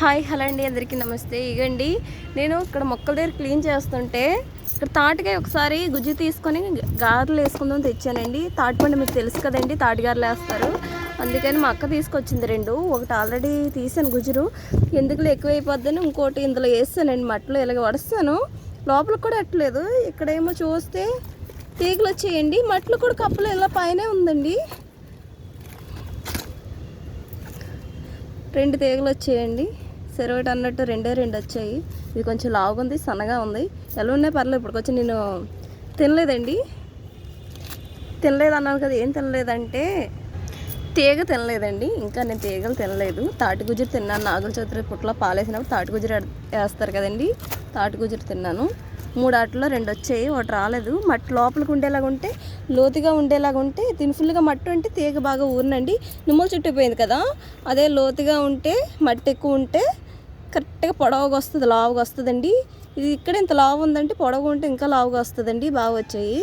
Hi hello అండి అందరికీ నమస్తే. ఇగండి నేను ఇక్కడ మొక్కల దగ్గర క్లీన్ చేస్తుంటే ఇక్కడ తాటికాయ ఒకసారి గుజ్జు తీసుకొని గారెలు వేసుకుందాం తెచ్చానండి. తాటిపండు మీకు తెలుసు కదండి తాటిగారెలు వేస్తారు. అందుకని మా అక్క తీసుకొచ్చింది రెండు. ఒకటి ఆల్రెడీ తీసాను గుజ్జురు ఎందుకులో ఎక్కువైపోద్దని ఇంకోటి ఇందులో వేస్తానండి మట్టిలో ఇలాగ వడస్తాను. లోపల కూడా అట్టలేదు ఇక్కడేమో చూస్తే తీగలు వచ్చేయండి. మట్లు కూడా కప్పలు ఇలా పైనే ఉందండి. రెండు తీగలు వచ్చేయండి. సెరవటి అన్నట్టు రెండే రెండు వచ్చాయి. ఇది కొంచెం లావుగా ఉంది సన్నగా ఉంది. ఎలా ఉన్నాయి పర్లేదు ఇప్పుడు కొంచెం నేను తినలేదండి. తినలేదు అన్నాను కదా ఏం తినలేదంటే తీగ తినలేదండి. ఇంకా నేను తీగలు తినలేదు. తాటి తిన్నాను. నాగుల చవితి పుట్లో పాలేసినప్పుడు తాటి గుజ్జురు వేస్తారు కదండి. తాటి గుజ్జురు తిన్నాను. మూడు ఆటల్లో రెండు వచ్చాయి ఒకటి రాలేదు. మట్టి లోపలికి ఉండేలాగా ఉంటే లోతుగా ఉండేలాగా ఉంటే దీని ఫుల్గా మట్టి ఉంటే తీగ బాగా ఊరినండి. నిమ్మలు చుట్టిపోయింది కదా అదే లోతుగా ఉంటే మట్టి ఎక్కువ ఉంటే కరెక్ట్గా పొడవుగా వస్తుంది లావుగా వస్తుందండి. ఇది ఇక్కడ ఇంత లావు ఉందంటే పొడవు ఉంటే ఇంకా లావుగా వస్తుందండి బాగా వచ్చాయి.